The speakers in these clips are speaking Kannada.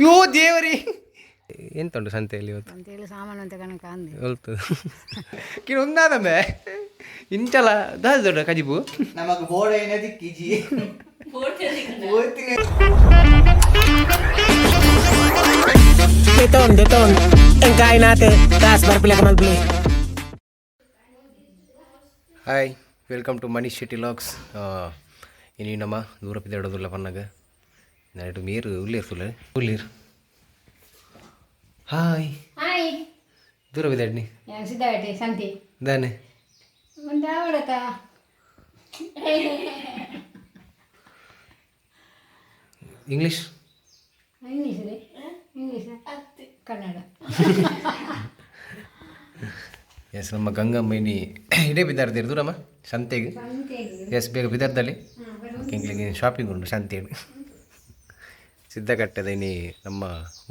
ಯೋ ದೇವರಿ. ಎಂತ ಉಂಟು ಸಂತೆಯಲ್ಲಿ ಇವತ್ತು? ಅಂತೇಳಿ ಸಾಮಾನು ಅಂತ ಕಣಕ ಅಂದೆ. ಹೊಲ್ತು. ಕಿರು ಒಂದಾದಮ್ಮೆ. ಇಂಚಲ ದಾಸ್ ದೊಡ್ಡ ಕಜಿಬು. ನಮಗೆ ಬೋರ್ಡ್ ಏನದಿ ಕಿಜಿ. Engkain natin. Barpila ka. Hi welcome to Manish Shetty LOX ಇನಿ ನಮ್ಮ ದೂರ ಪಿದಾಡೋದಿಲ್ಲ ಪನ್ನಾಗ ನೈಟು ಮೀರು ಉಳ್ಳೀರ್ ಫುಲ್ ಉಳ್ಳೀರ್ ಹಾಯ್ ಹಾಯ್ ದೂರ ಬಿದ್ದಾಡ್ನಿ yang ಸಿದ್ಧಾಟಿ ಸಂತಿ ದಾನೆ ಒಂದು ಆವಡತ ಇಂಗ್ಲೀಷ್ ಇಂಗ್ಲೀಷ್ ರೀ ಇಂಗ್ಲೀಷ್ ಕನ್ನಡ ಎಸ್ ನಮ್ಮ ಗಂಗಮ್ಮ ಇನಿ ಇಡೇ ಬಿದ್ದಾಡ್ತೀರಿ ದೂರಮ್ಮ ಸಂತೆಗೆ ಎಸ್ ಬೇಗ ಬಿದ್ದಾರ್ದಲ್ಲಿ ಇಂಗ್ಲಿಗೆ ಶಾಪಿಂಗ್ ಉಂಟು ಸಂತೆಯಲ್ಲಿ ಸಿದ್ಧಗಟ್ಟದೇನಿ ನಮ್ಮ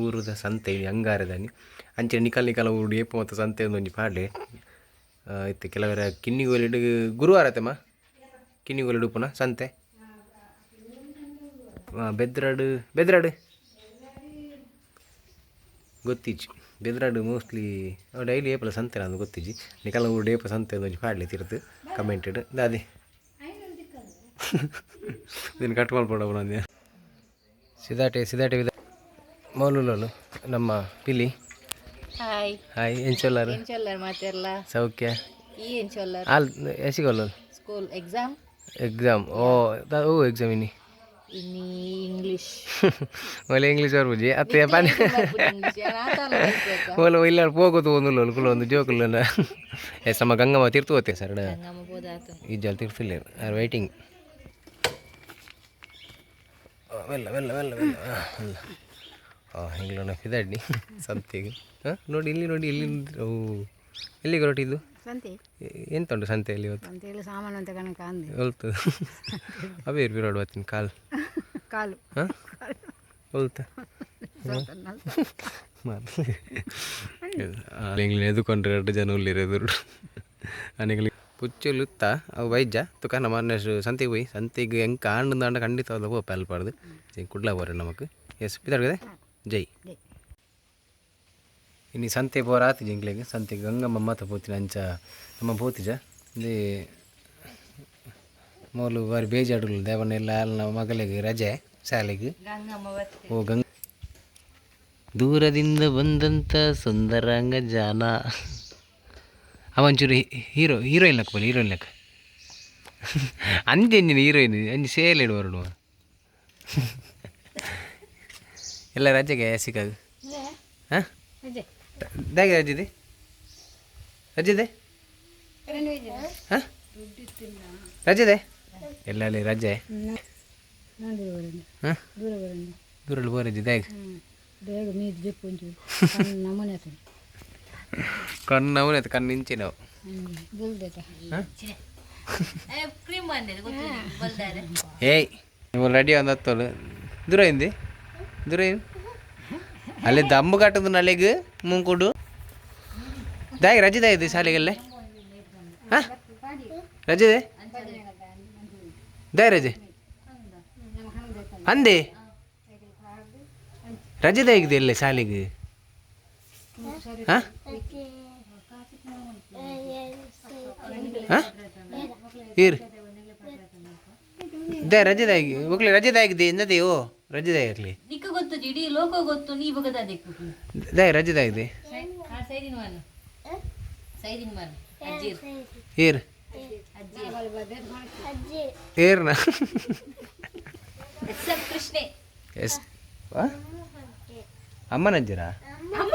ಊರುದ ಸಂತೆ ಅಂಗಾರದನಿ. ಅಂಚೆ ನಿಕಲ್ ನಿಕಲ ಊರು ಏಪು ಮತ್ತು ಸಂತೆ ಒಂದೊಂಜಿ ಪಾಡ್ಲೆ. ಇತ್ತೆ ಕೆಲವರ ಕಿನ್ನಿಗೋಲಿಡು ಗುರುವಾರ ತಮ್ಮ ಕಿನ್ನಿಗೋಲಿಡು ಪುನಃ ಸಂತೆ? ಬೆದ್ರಾಡು ಬೆದ್ರಾಡು? ಗೊತ್ತಿಜ್ಜಿ. ಬೆದ್ರಾಡು ಮೋಸ್ಟ್ಲಿ ಡೈಲಿ ಏಪಲ ಸಂತೆ ನಾನು ಗೊತ್ತಿಜ್ಜಿ. ನಿಕಲ ಊರು ಏಪ ಸಂತೆ ಒಂದೊಂದು ಪಾಡ್ಲೆ ತಿರುತ್ತು ಕಮೆಂಟೆಡ್ ದಾದಿ. ಇದನ್ನು ಕಟ್ ಮಾಡ್ಬೋಡ ನಾನು ಸಿದಾಟೆ ಸಿದಾಟೆ ವಿದ ಮೌಲುಲೋಲು ನಮ್ಮ ಪಿಲಿ. ಹಾಯ್. ಹಾಯ್ ಎಂಚೊಲ್ಲರು ಏನ್ ಚೊಲ್ಲರ್ ಮಾತೆಲ್ಲ ಸೌಖ್ಯ. ಈ ಏನ್ ಚೊಲ್ಲರ್ ಆಲ್ ಎಸಿಗೊಲ್ಲೋಲು ಸ್ಕೂಲ್ ಎಕ್ಸಾಮ್ ಎಕ್ಸಾಮ್ ಓ ದ- ಓ ಎಕ್ಸಾಮ್ ಇನ್ನಿ. ಇನ್ನಿ ಇಂಗ್ಲಿಷ್ ಒಳ್ಳೆ ಇಂಗ್ಲೀಷ್ ಬರ್ಬುಜಿ ಅತ್ತೆ ಪಾನಿ ಓಲ ಇಲ್ಲ ಹೋಗೋದು ಒಂದು ಲೋಲು ಕುಲ ಒಂದು ಜೋಕುಲ್ಲ ಎಸ್ ನಮ್ಮ ಗಂಗಮ್ಮ ತಿರ್ತು ಹೋತೆ ಸರ್ ಗಂಗಮ್ಮ ಬೋದಾತು ಈ ಜಲ್ ತಿರ್ತಿಲ್ಲ ಆರ್ ವೈಟಿಂಗ್ ವೆಲ್ಲ ಅವೆಲ್ಲ ಅವೆಲ್ಲ ಅವೆಲ್ಲ ವೆಲ್ಲ ಹಾಂ ಹಿಂಗ್ಲೋಣ ಫಿದಾಡ್ನಿ ಸಂತೆಗೆ. ಹಾಂ ನೋಡಿ ಇಲ್ಲಿ ನೋಡಿ ಇಲ್ಲಿ ಓ ಎಲ್ಲಿಗೆ ಹೊರಟಿದ್ದು? ಸಂತೆ ಎಂತ ಉಂಟು ಸಂತೆಯಲ್ಲಿ ಇವತ್ತು? ಸಂತೆಯಲ್ಲಿ ಸಾಮಾನು ಅಂತ ಕಣಕ ಅಂದೆ. ಹೊಲ್ತು. ಅವೇ ಇರ್ಬಿರೋಡು ಬರ್ತೀನಿ ಕಾಲು. ಕಾಲು. ಹಾಂ ಹೊಲ್ತ? ಮತ್ತೆ ಎದುಕೊಂಡ್ರೆ ಎರಡು ಜನ ಉಲ್ಲಿರೋದು ಅನೆಗಳಿಗೆ ಪುಚ್ಚುಲುತ್ತ ಅವು ವೈದ್ಯ ತುಕ ನಮ್ಮ ಸಂತೆಗೆ ಹೋಯ್ ಸಂತೆಗೆ ಹೆಂಗೆ ಕಾಂಡು ದಾಂಡ ಖಂಡಿತ ಅದ ಹೋಪ ಅಲ್ಪಾಡ್ದು ಕುಡ್ಲ ಬೋರೆ ನಮಕ್. ಎಸ್ ಪಿತಾಡ್ಗದೆ ಜೈ. ಇನ್ನು ಸಂತೆ ಬೋರ ಆತಿ ಜಿಂಗ್ಲಿಗೆ. ಸಂತೆ ಗಂಗಮ್ಮ ಮಾತ ಪೋತಿನ ಅಂಚ ನಮ್ಮ ಪೋತಿಜ. ಇಲ್ಲಿ ಮೊಲು ಬಾರಿ ಬೇಜಾಡುಗಳು. ದೇವನೆಲ್ಲ ನಮ್ಮ ಮಗಳಿಗೆ ರಜೆ ಶಾಲೆಗೆ. ಓ ಗಂಗ ದೂರದಿಂದ ಬಂದಂಥ ಸುಂದರಂಗ ಜಾನ. ಅವಂಚೂರು ಹೀರೋ ಹೀರೋಯಿನ್ ಲೆಕ್ಕ ಬಲ್ಲಿ ಹೀರೋಯಿನ್ ಲೆಕ್ಕ. ಅಂಜೆ ಅಂಜಿನ ಹೀರೋಯಿನ್ ಅಂಜಿ ಸೇಲ್ ಇಡು ಹೊರಡುವ ಎಲ್ಲ ರಜೆಗೆ ಸಿಕ್ಕಾಗ? ಹಾಂ? ದಾಗೆ ರಜಿದೆ ಇದೆ ರಜೆ ಇದೆ ಹಾಂ? ರಜೆ ಇದೆ ಎಲ್ಲ ಅಲ್ಲಿ ರಜೆ ಹಾಂ? ದೂರಲ್ಲಿ ಬೋರಜಿ ಹೇಗೆ ಬೇಗ ಮೀದು ಜಪ್ಪು ಒಂಚೂರು. ಕಣ್ಣು ಅವನೇ ಕಣ್ಣು ಇಂಚೆ ನಾವು ಏಯ್ ನೀವು ರೆಡಿ ಒಂದು ಹತ್ತೋಳು ದೂರ ಇಂದಿ ದೂರ ಏನು ಅಲ್ಲಿ ದಮ್ಮು ಕಟ್ಟದು ನಲೆಗೆ ಮುಂಕುಡು. ದಾಯ ರಜೆ ದಾಯ ಶಾಲೆಗೆಲ್ಲ. ಹಾಂ? ರಜೆ ದಾಯ್? ರಜೆ. ಅಂದೆ. ರಜೆ ದಾಯಿಗಿದೆ ಅಲ್ಲೇ ಶಾಲೆಗೆ? ಹಾಂ? ಹಾಂ? ಇರ್. ದೇ ರಜೆದಾಗಿ ಹೋಗ್ಲಿ ರಜೆದಾಗಿದೆ ಎಂದದೆಯೋ ರಜೆದಾಗಲಿ ನಿಕ್ಕ ಗೊತ್ತು ಇಡೀ ಲೋಕ ಗೊತ್ತು ನೀ ಬಗದ ದಿಕ್ಕು ದೇ ರಜೆದಾಗಿದೆ ಸೈದಿನ ಮಾನು ಸೈದಿನ ಮಾನು ಅಜ್ಜಿ ಏರ್ ಅಜ್ಜಿ ಏರ್ನ ಎಸ್ ಕೃಷ್ಣೆ. ಎಸ್ ವಾ? ಅಮ್ಮನಜ್ಜರ? ಅಮ್ಮ.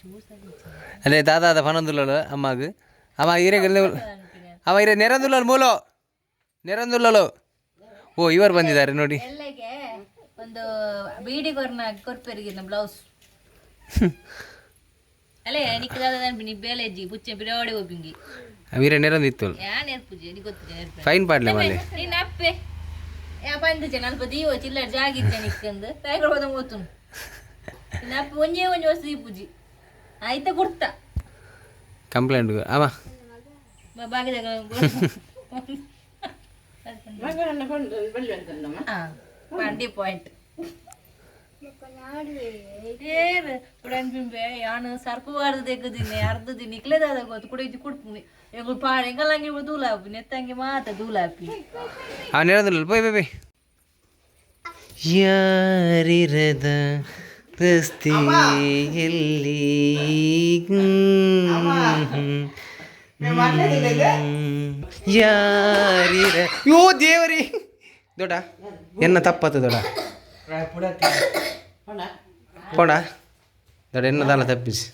ಜೀರಿಗೆ ಲೆಜ್ಜಿ ಅದೇ ಪನಂದುಲ್ಲಲು ಅಮ್ಮಗ. ಅಮ್ಮ ಇರೆಗಲ್ಲ ಅವ ಇರೆ ನೆರಂದುಲ್ಲಲು ಮೂಲು. ನೆರಂದುಲ್ಲಲು ಓ ಇವರು ಬಂದಿದ್ದಾರೆ ನೋಡಿ. ಒಂದು ಬೀಡಿ ಕೊರ್ನ ಕೊರ್ಪೆರಿಗಿನ ಬ್ಲೌಸ್. ಅಲ್ಲೇ ನಿಕ್ಕದಾದ ನೀ ನಿ ಬೇಲೆಜ್ಜಿ ಪುಚ್ಚೆ ಬಿಡೋಡಿ ಹೋಗಿಂಗಿ ವೀರ ನೆರಂದಿತ್ತು ಯಾ ನೆರ್ಪುಜಿ ನಿ ಗೊತ್ತಿದೆ ಫೈನ್ ಪಾಡ್ಲೆ ಮಲ್ಲಿ ನಿನ್ನ ಅಪ್ಪೆ. ಯಾ ಬಂದಿದ್ದೆ ಅಲ್ಪ ದೀವ ಚಿಲ್ಲರ್ ಜಾಗಿದ್ದೆ ನಿಕ್ಕಂದು. ಪ್ಯಾಕೆಟ್ ಹೋದ ಹೋತು ನಿನ್ನ ಅಪ್ಪ ಒಂಜೇ ಒಂಜಿ ವರ್ಷ ದೀಪುಜಿ. ಆಯ್ತಾ ಕೊಡ್ತ? ಕಂಪ್ಲೇಂಟ್ ಅವ. ಬಾಗಿದಾಗ ಬಂಡಿ ಪಾಯಿಂಟ್ ಬಿಂಬೆ ಯಾನು ತೆಗ್ದಿನಿ ಅರ್ಧ ದಿನ ಇಕ್ಲೇದಾದ ಗೊತ್ತು. ಕೂಡ ಇದು ಕುಡ್ತೀನಿ ಎಂಗಳು ಪಾಡ ಎಂಗಲ್ಲಂಗೆ ದೂಲಾಪಿ ನೆತ್ತಂಗೆ ಮಾತ ದೂಲಾಪಿ ಆ ನೆರಂದಿಲ್ಲ. ಪೋಯ್ ಬೈ ಬೈ. ಯಾರಿರದ ರಸ್ತೆಯಲ್ಲಿ ಯಾರಿರ ಯೋ ದೇವರಿ. ದೊಡ ಎನ್ನ ತಪ್ಪತ್ತು ದೊಡ ಕೊಡ ದೊಡ ಎನ್ನ ದಾಲ ತಪ್ಪಿಸಿ.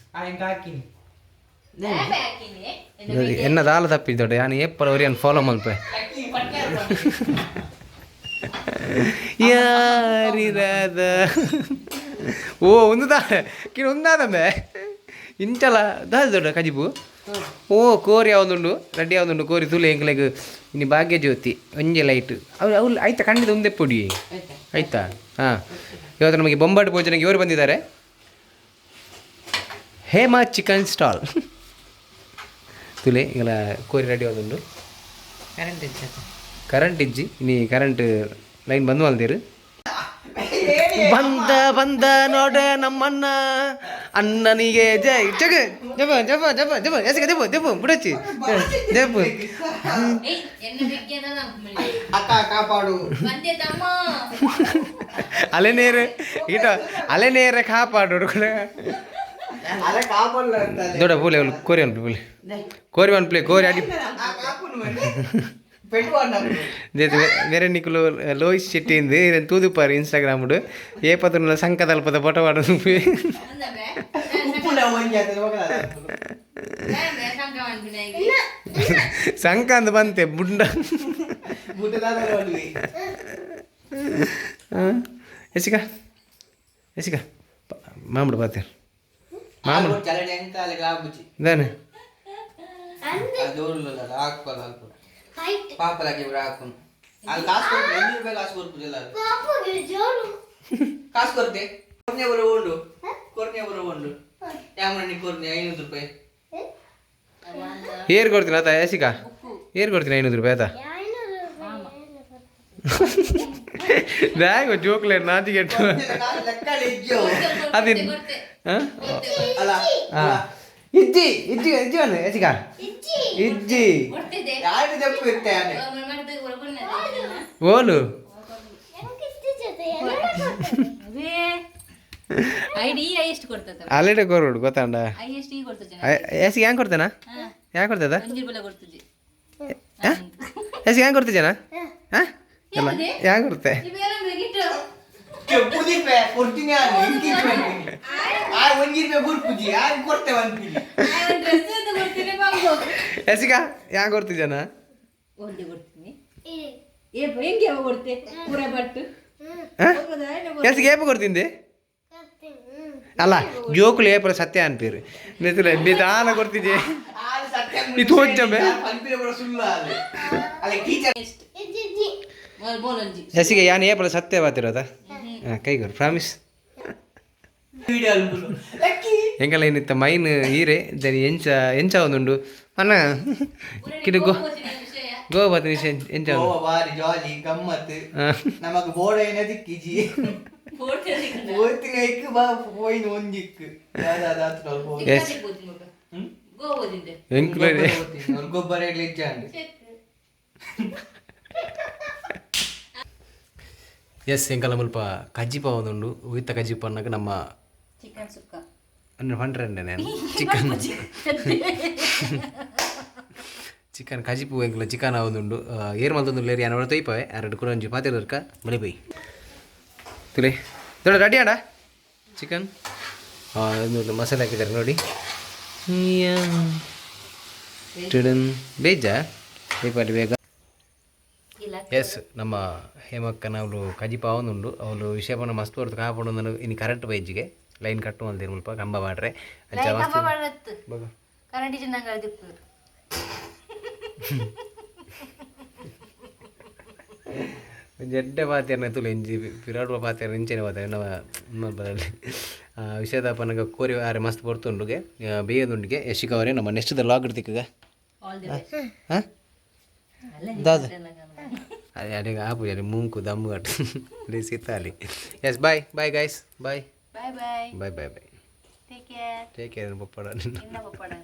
ಎನ್ನ ದಾಲ ತಪ್ಪಿಸಿ ದೊಡ ಯಾನು ಏಪರ ಅವರಿಯನ್ನು ಫಾಲೋ ಮಲ್ಪ ಯಾರಿರದ ಓ ಒಂದು ದಾ ಕಿನ ಒಂದಾದಮ್ಮೆ ಇಂಚಲ ದಾದ ದೊಡ್ಡ ಕಜಿಬು. ಓ ಕೋರಿ ಯಾವ್ದುಂಡು? ರೆಡ್ಡಿ ಯಾವ್ದುಂಡು? ಕೋರಿ ತುಲೆ ಎಂಕ್ಲೆಗ್ ಇನ್ನು ಭಾಗ್ಯ ಜ್ಯೋತಿ ಒಂಜೆ ಲೈಟ್. ಅವ್ರು ಅವ್ರು ಆಯ್ತಾ? ಖಂಡಿತ ಒಂದೇ ಪೊಡಿ. ಆಯ್ತಾ? ಹಾಂ. ಇವತ್ತು ನಮಗೆ ಬೊಂಬಾಟ್ ಭೋಜನಕ್ಕೆ ಇವರು ಬಂದಿದ್ದಾರೆ. ಹೇಮಾ ಚಿಕನ್ ಸ್ಟಾಲ್ ತುಲೆ ಈಗಲ ಕೋರಿ ರೆಡಿ ಯಾವ್ದುಂಡು? ಕರೆಂಟ್ ಇಜ್ಜಿ. ಇನಿ ಕರೆಂಟ್ ಲೈನ್ ಬಂದು ಮಲ್ದಿರು ಬಂದ ಬಂದ ನೋಡ ನಮ್ಮಣ್ಣ. ಅಣ್ಣನಿಗೆ ಜೈ. ಜಗ ಜಪ ಜಪ ಜಪ ಜಪ ಎಸಗ ಜಪ ಜಪ ಬಿಡಚ್ಚಿ ಜಪ ಅಕ್ಕ ಕಾಪಾಡು. ಬಂದೆ ತಮ್ಮ. ಅಲೆ ನೀರು ಈಟ ಅಲೆ ನೇರ ಕಾಪಾಡು ಅಂತಾನೆ ದೊಡ್ಡ ಬೋಲೆ ಅವ್ಳು ಕೋರಿ ಅನ್ಪ್ಲೇ ಬೋಲೆ ಕೋರಿ ಒನ್ ಪ್ಲೇ ಕೋರಿ ಅಡಿ. ಜೇತು ಬೇರೆ ನಿಕ್ಕಲು ಲೋಹಿತ್ ಶೆಟ್ಟಿ ಇಂದು ಇದನ್ನು ತೂದುಪಾರು ಇನ್ಸ್ಟಾಗ್ರಾಮ್ ಏ ಪತ್ರ ಸಂಕ ತಲುಪದ ಫೋಟೋ ಮಾಡು. ಉಪ್ಪುನ ಒಂಜಿ ಅಂತ ಹೋಗಲ್ಲ ಸಂಕ ಅಂತ ಬಂತೆ ಬುಂಡ. ಬುಟ್ಟದಾದ ನೋಡ್ವಿ ಎಸಿಕ ಎಸಿಕ ಮಾಮೂಡು ಬಾತೆ. ಮಾಮೂಡು ಚಲಡೆ ಎಂತ ಲಗೆ ಹಾಕೊಂಡು ಅಲ್ಲಿ ಕಾಸು ಕೊಡ್ತು ಐನೂರು ರೂಪಾಯಿ ಕಾಸು ಕೊಡ್ಬೋದು ಎಲ್ಲರೂ. ಕಾಸು ಕೊಡ್ತೆ ಕೊರ್ನೆ ಬರೋ ಉಂಡು. ಕೊರ್ನೆ ಬರೋ ಉಂಡು. ಯಾಮಣ್ಣಿ ಕೊರ್ನೆ ಐನೂರು ರೂಪಾಯಿ. ಏರ್ ಕೊಡ್ತೀನಿ ಆತ ಯಾಸಿಕ ಏರ್ ಕೊಡ್ತೀನಿ ಐನೂರು ರೂಪಾಯಿ ಆತ ಬ್ಯಾಗ್ ಜೋಕ್ಲೇಟ್ ಇಜ್ಜು ಅದಿನ್ ಹಾ? ಅಲ್ಲ ಹಾಂ ಇಜ್ಜಿ. ಇಜ್ಜಿ. ಇಜ್ಜಿ ಅನ್ನು ಎಸಿಕ ಇಜ್ಜಿ ಯಾರು ಜಪ್ಪು ಇರ್ತೆ ಆನೆ ಓಲು? ಅವೇ ಐಡಿ ಎಷ್ಟು ಕೊಡ್ತದ ಅಲ್ಲಿಡೆ ಕೋರ್ಬಿಡು ಗೊತ್ತಾಂಡ ಎಸಿಗೆ ಹೆಂಗೆ ಕೊಡ್ತೇನಾ? ಯಾಕೆ ಕೊಡ್ತದ ಎಸಿಗೆ ಹೆಂಗೆ ಕೊಡ್ತಿದ್ದೇನಾ ಹಾಂ? ಎಲ್ಲ? ಹೆಂಗೆ ಕೊಡ್ತೆ? ಪುದಿಪೆ ಕೊಡ್ತೀನಿ ಆ ಒಂಜಿ ರೂಪಾಯಿ ಬುರ್ಪುಜಿ ಯಾರು ಕೊಡ್ತೇವೆ ಅಂತೀನಿ ಕೊಡ್ತಿದ್ದಾನ ಒಂದೇ ಕೊಡ್ತೀನಿ. ಏ. ಹೆಂಗೆ ಯಾವ ಕೊಡ್ತೆ? ಪೂರ ಬಟ್ಟು. ಎಸಿಗೆ ಏಪ ಕೊಡ್ತಿಂದೆ? ಅಲ್ಲ ಜೋಕುಲು ಏಪಲ ಸತ್ಯ ಅನ್ಪೀರು. ನಿತಿಲ ನಿಧಾನ ಕೊಡ್ತಿದ್ದೆ ಇದು ಬೋಲಂಜಿ ಎಸಿಗೆ ಯಾನ್ ಏಪಲ ಸತ್ಯ ಬಾತಿರೋದ ಹಾಂ ಕೈಗೊರು ಪ್ರಾಮಿಸ್ ಹೆಂಗಲ್ಲ ಏನಿತ್ತ? ಮೈನ್ ಹೀರೆ ದನಿ ಎಂಚ ಎಂಚ ಒಂದುಂಡು. ಅಣ್ಣ ಕಿಡು ಗೋ ಗೋ ಬಾತ ವಿಷಯ ಎಂಚ ಬಾರಿ ಜಾಲಿ ಗಮ್ಮತ್ ನಮಗ ನಮಕ್ ಬೋಡ ಏನದಿ ಕಿಜಿ ಓದ್ತಿನ ಇಕ್ಕು ಬಾ ಹೋಯ್ನ ಒಂದಿಕ್ ಎಸ್ ಗೋಬೋದಿಂದೆ ಗೊಬ್ಬರ ಗೊಬ್ಬರ ಇಜ್ಜಾಂಡು ಎಸ್ ಹೆಂಗಲ್ಲ ಮುಲ್ಪ ಕಜ್ಜಿಪ ಒಂದುಂಡು ಉಯಿತ ಕಜ್ಜಿಪ ಅನ್ನಕ ನಮ್ಮ ಚಿಕನ್ ಸುಕ್ಕ. ಅಂದ್ರೆ ಹಂಡ್ರೆಡ್ ನಾನು. ಚಿಕನ್. ಚಿಕನ್ ಕಜಿಪು ಎಂಕಲ ಚಿಕನ್ ಆವೊಂದುಂಡು ಏರ್ ಮಲ್ತೊಂದು ಲೇರಿ ಯಾನ ತೊಯ್ಪವೆ? ಎರಡು ಕೂಡ ಒಂಜಿ ಪಾತಿರ್ಕ ಬಳಿ ಬೈ ತುಲೆ. ದೊಡ್ಡ ರೆಡಿ ಆಡ? ಚಿಕನ್. ಮಸಾಲೆ ಹಾಕಿದ್ದಾರೆ ನೋಡಿ. ಬೇಜ. ಬೇಗ. ಎಸ್ ನಮ್ಮ ಹೇಮಕ್ಕನ ಅವಳು ಕಜಿಪ ಅವನುಂಡು ಅವಳು ವಿಷಯಪನ ಮಸ್ತ್ ಹೊರತು ಕಾಪಾಡು ಇನ್ನು ಕರೆಂಟ್ ಬೈಜಿಗೆ ಲೈನ್ ಕಟ್ಟು ಅಂತ ಮುಲ್ಪ ಕಂಬ ಮಾಡ್ರೆ. ಜಡ್ಡೆ ಪಾತ್ರ ತುಳು ಎಂಜಿ ಪಿರಾಡುವ ಪಾತ್ರ ಇಂಚೆನೆ ಪಾತ್ರ ನಮ್ಮ ಬದಲಿ ವಿಷಯದ ಪನಗ ಕೋರಿ ಆರೆ ಮಸ್ತ್ ಬರ್ತುಂಡುಗೆ. ಬೇಯದುಂಡಿಗೆ. ಯಶಿಕವರೇ ನಮ್ಮ ನೆಕ್ಸ್ಟ್ ಲಾಗ್ ಇಡ್ತಿಕ್ಕ ಹಾಂ? ದಾದ. hapo yani Mungu dhamu lisitali. Yes, bye bye guys. Bye. Bye bye. Bye bye bye. Take care. Take care.